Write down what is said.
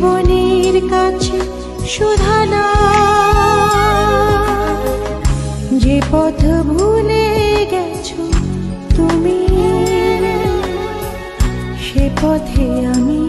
জীবনের কাছে শোধানা যে পথ ভুলে গেছো তুমি সে পথে আমি